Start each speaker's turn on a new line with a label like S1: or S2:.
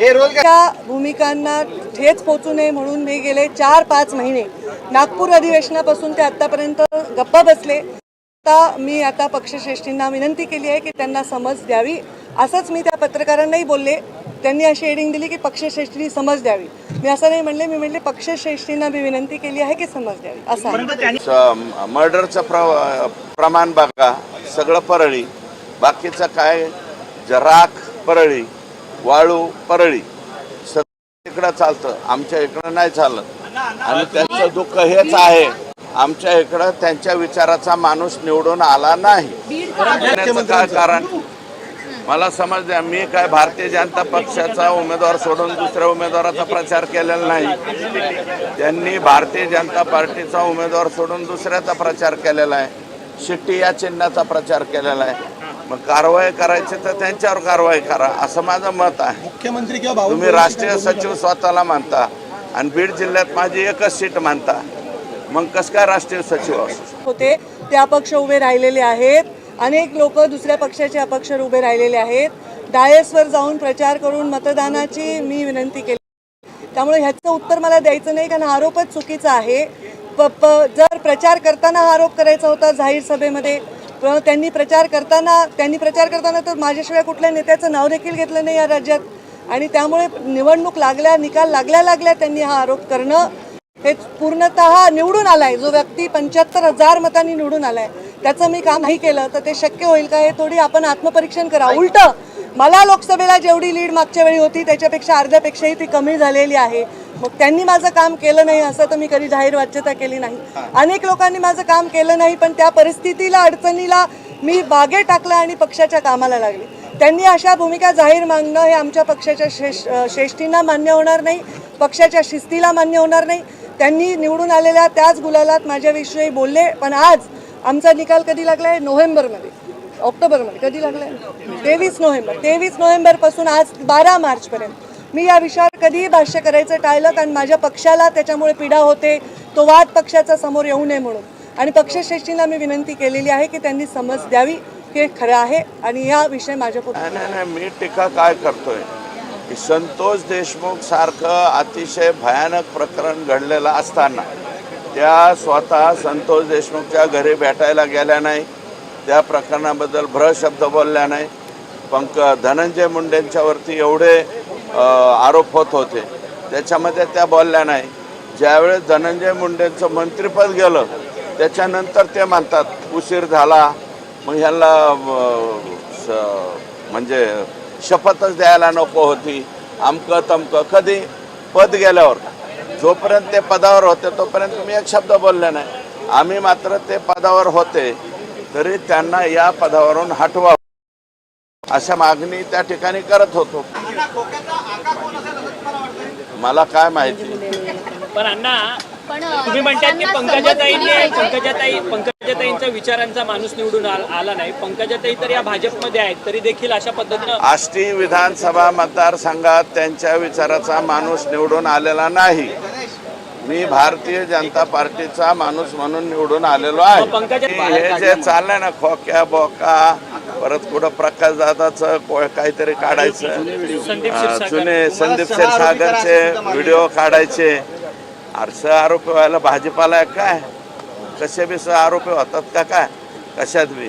S1: हे
S2: त्या भूमिकांना ठेच पोचू नये म्हणून मी गेले चार पाच महिने. नागपूर अधिवेशनापासून ते आतापर्यंत गप्प बसले. आता मी आता पक्षश्रेष्ठींना विनंती केली आहे की त्यांना समज द्यावी. असंच मी त्या पत्रकारांनाही बोलले. त्यांनी अशी हेडिंग दिली की पक्षश्रेष्ठींनी समज द्यावी. मी असं नाही म्हणले मी म्हणले पक्षश्रेष्ठींना मी विनंती केली आहे की समज द्यावी. असं
S3: मर्डरचं प्र प्रमाण बघा. सगळं परळी. बाकीचं काय? जराख परळी. वाळू परळी. सगळं इकडं चालतं. आमच्या इकडं नाही चालत. आणि त्यांचं दुःख हेच आहे. आमच्या इकडं त्यांच्या विचाराचा माणूस निवडून आला नाही. काय कारण? मला समज द्या मी काय भारतीय जनता पक्षाचा उमेदवार सोडून दुसऱ्या उमेदवाराचा प्रचार केलेला नाही. त्यांनी भारतीय जनता पार्टीचा उमेदवार सोडून दुसऱ्याचा प्रचार केलेला आहे. शिट्टी या चिन्हाचा प्रचार केलेला आहे. मग कारवाई करायची तर त्यांच्यावर कारवाई करा असं माझं मत आहे.
S4: मुख्यमंत्री किंवा भाऊ
S3: तुम्ही राष्ट्रीय सचिव स्वतःला मानता आणि बीड जिल्ह्यात माझी एकच सीट मानता. मग कसं काय राष्ट्रीय सचिव असू
S2: होते. ते अपक्ष उभे राहिलेले आहेत. अनेक लोक दुसऱ्या पक्षाचे अपक्ष उभे राहिलेले आहेत. डायसवर जाऊन प्रचार करून मतदानाची मी विनंती केली. त्यामुळे ह्याचं उत्तर मला द्यायचं नाही कारण हा आरोपच चुकीचा आहे. प प जर प्रचार करताना हा आरोप करायचा होता जाहीर सभेमध्ये प- त्यांनी प्रचार करताना त्यांनी प्रचार करताना तर माझ्याशिवाय कुठल्या नेत्याचं नाव देखील घेतलं नाही या राज्यात. आणि त्यामुळे निवडणूक लागल्या निकाल लागल्या लागल्या त्यांनी हा आरोप करणं. हे पूर्णतः निवडून आलाय. जो व्यक्ती पंच्याहत्तर हजार मतांनी निवडून आलाय त्याचं मी काम नाही केलं तर ते शक्य होईल का? हे थोडी आपण आत्मपरीक्षण करा. उलट मला लोकसभेला जेवढी लीड मागच्या वेळी होती त्याच्यापेक्षा अर्ध्यापेक्षाही ती कमी झालेली आहे. मग त्यांनी माझं काम केलं नाही असं तर मी कधी जाहीर वाच्यता केली नाही. अनेक लोकांनी माझं काम केलं नाही पण त्या परिस्थितीला अडचणीला मी बागे टाकला आणि पक्षाच्या कामाला लागले. त्यांनी अशा भूमिका जाहीर मागणं हे आमच्या पक्षाच्या श्रेष्ठ श्रेष्ठींना मान्य होणार नाही पक्षाच्या शिस्तीला मान्य होणार नाही. त्यांनी निवडून आलेल्या त्याच गुलालात माझ्याविषयी बोलले पण आज आमचा निकाल कधी लागलाय? नोव्हेंबरमध्ये. ऑक्टोबरमध्ये कधी लागलाय? तेवीस नोव्हेंबर. तेवीस नोव्हेंबरपासून आज बारा मार्चपर्यंत. मी या विषयावर कधीही भाष्य करायचं टाळलं कारण माझ्या पक्षाला त्याच्यामुळे पीडा होते. तो वाद पक्षाचा समोर येऊ नये म्हणून. आणि पक्षश्रेष्ठींना मी विनंती केलेली आहे की त्यांनी समज द्यावी हे खरं आहे. आणि या विषय माझ्या
S3: नाही नाही मी टीका काय करतोय? की संतोष देशमुख सारखं अतिशय भयानक प्रकरण घडलेलं असताना त्या स्वतः संतोष देशमुखच्या घरी भेटायला गेल्या नाही. त्या प्रकरणाबद्दल भ्र शब्द बोलल्या नाही. पंक धनंजय मुंडेंच्यावरती एवढे आरोप होत होते. त्याच्यामध्ये त्या बोलल्या नाही. ज्यावेळेस धनंजय मुंडेंचं मंत्रिपद गेलं त्याच्यानंतर ते म्हणतात उशीर झाला. मग ह्याला म्हणजे शपथच द्यायला नको होती. आमकं तमकं. कधी? पद गेल्यावर. जोपर्यंत ते पदावर होते तोपर्यंत तुम्ही एक शब्द बोलले नाही. आम्ही मात्र ते पदावर होते. तरी त्यांना या पदावरून हटवा अशा मागणी त्या ठिकाणी करत होतो. मला काय माहिती?
S5: पण अण्णा
S6: पण
S5: तुम्ही म्हणतात की पंकजाताईंनी पंकजाताई पंकजाताईंचा विचारांचा माणूस निवडून आल- आला नाही. पंकजाताई तर या भाजपमध्ये आहेत तरी देखील अशा पद्धतीनं
S3: आष्टी विधानसभा मतदारसंघात त्यांच्या विचाराचा माणूस निवडून आलेला नाही. मी भारतीय जनता पार्टीचा माणूस म्हणून निवडून आलेलो आहे. हे जे चाललंय ना खोक्या बोका परत कुठं प्रकाश दादाचं काहीतरी काढायचं. जुने संदीप क्षीरसागरचे व्हिडिओ काढायचे. आरस आरोपी व्हायला भाजीपाला आहे काय? कसे बी आरोपी होतात का काय? कशात बी.